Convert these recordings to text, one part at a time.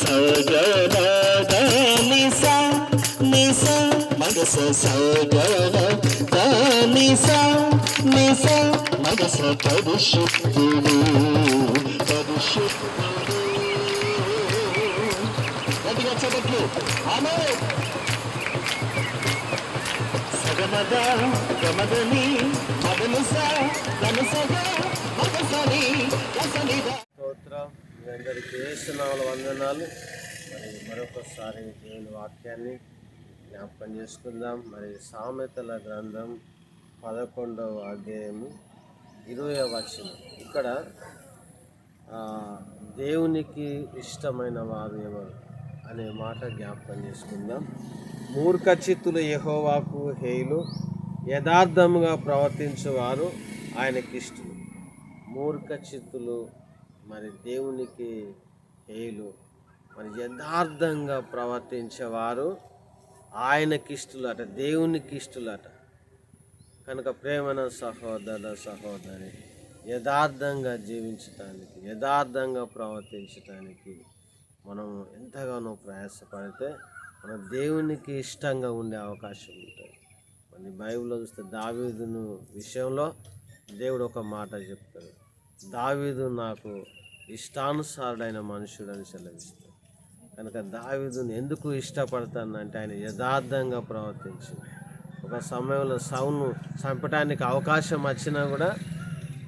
సగద నిస నిస మగస సగద నిస నిస మగస పరిశుద్ధుడు పరిశుద్ధుడు గట్టిగా ఆమె సగమద గమదని అందరికీ వేస్తున్నాముల వందనాలు. మరి మరొకసారి దేవుని వాక్యాన్ని జ్ఞాపకం చేసుకుందాం. మరి సామెతల గ్రంథం పదకొండవ అధ్యాయము ఇరవై వచనం. ఇక్కడ దేవునికి ఇష్టమైన వారు ఎవరు అనే మాట జ్ఞాపకం చేసుకుందాం. మూర్ఖ చిత్తులు హేయులు యథార్థముగా ప్రవర్తించేవారు ఆయనకి ఇష్టలు మూర్ఖ చిత్తులు మరి దేవునికి హేయులు మరి యథార్థంగా ప్రవర్తించేవారు ఆయనకిష్టులట దేవునికి ఇష్టలట కనుక ప్రేమన సహోదర సహోదరి యథార్థంగా జీవించటానికి యథార్థంగా ప్రవర్తించటానికి మనం ఎంతగానో ప్రయాసపడితే మన దేవునికి ఇష్టంగా ఉండే అవకాశం ఉంటుంది. మరి బైబిల్లో చూస్తే దావీదును విషయంలో దేవుడు ఒక మాట చెప్తాడు. దావీదు నాకు ఇష్టానుసారుడైన మనుషుడు అని కనుక దావీదుని ఎందుకు ఇష్టపడతానంటే ఆయన యథార్థంగా ప్రవర్తించింది. ఒక సమయంలో సౌను చంపడానికి అవకాశం వచ్చినా కూడా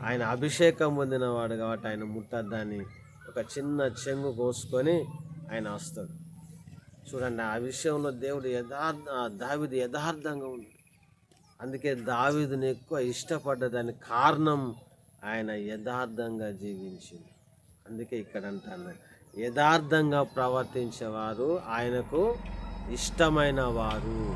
ఆయన అభిషేకం పొందినవాడు కాబట్టి ఆయన ముట్టద్దని ఒక చిన్న చెంగు కోసుకొని ఆయన వస్తాడు. చూడండి ఆ విషయంలో దేవుడు యథార్థ దావిది యథార్థంగా ఉంది అందుకే దావీదుని ఎక్కువ ఇష్టపడ్డదానికి కారణం ఆయన యథార్థంగా జీవించింది. అందుకే ఇక్కడ అంటాను యథార్థంగా ప్రవర్తించేవారు ఆయనకు ఇష్టమైన వారు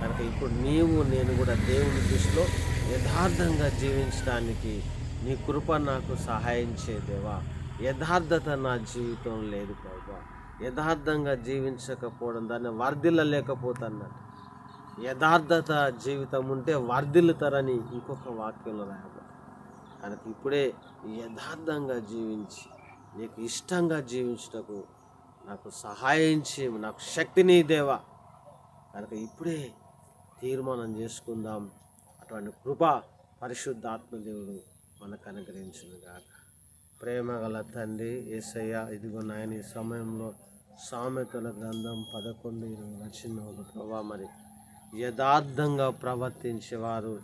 కనుక ఇప్పుడు నీవు నేను కూడా దేవుని దృష్టిలో యథార్థంగా జీవించడానికి నీ కృప నాకు సహాయం చేయదేవా? యథార్థత నా జీవితం లేదు ప్రభా. యథార్థంగా జీవించకపోవడం దాన్ని వర్ధిల్లలేకపోతున్నట్టు యథార్థత జీవితం ఉంటే వర్ధిల్లుతారని ఇంకొక వాక్యంలో రాయబడి కనుక ఇప్పుడే యథార్థంగా జీవించి నీకు ఇష్టంగా జీవించుటకు నాకు సహాయం నాకు శక్తిని దేవా. కనుక ఇప్పుడే తీర్మానం చేసుకుందాం. అటువంటి కృప పరిశుద్ధ ఆత్మదేవుడు మనకు అనుగ్రహించిన గాక ప్రేమ గల తండ్రి ఏసయ్య ఇదిగో నాయన ఈ సమయంలో సామెతల గ్రంథం పదకొండు ఇరవై వచ్చిన ప్రభా మరి యథార్థంగా ప్రవర్తించేవారు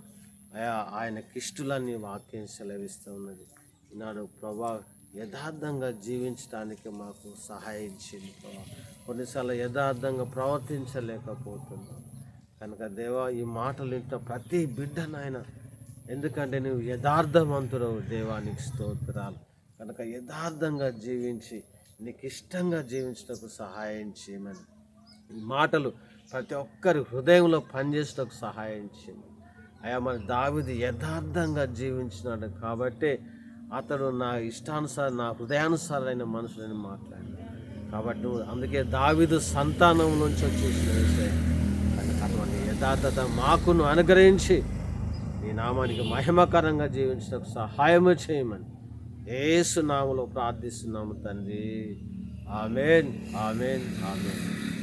ఆయన కిష్టులన్నీ వాక్యం సెలవిస్తూ ఉన్నది. ఈనాడు ప్రభా యథార్థంగా జీవించడానికి మాకు సహాయించింది ప్రభా. కొన్నిసార్లు యథార్థంగా ప్రవర్తించలేకపోతున్నాం. కనుక దేవా ఈ మాటలు ఇంట ప్రతి బిడ్డ నాయన ఎందుకంటే నువ్వు యథార్థవంతుడు దేవానికి స్తోత్రాలు. కనుక యథార్థంగా జీవించి నీకు ఇష్టంగా జీవించటకు సహాయం చేయమని. ఈ మాటలు ప్రతి ఒక్కరి హృదయంలో పనిచేసేటకు సహాయం చేయమని. అయా మరి దావిది యథార్థంగా జీవించినాడు కాబట్టి అతడు నా ఇష్టానుసారం నా హృదయానుసారైన మనుషులని మాట్లాడాడు. కాబట్టి నువ్వు అందుకే దావిదు సంతానం నుంచి వచ్చేసిన అటువంటి యథార్థత మాకును అనుగ్రహించి నీ నామానికి మహిమకరంగా జీవించడానికి సహాయము చేయమని ఏసు నామలో ప్రార్థిస్తున్నాము తండ్రి. Amen amen amen.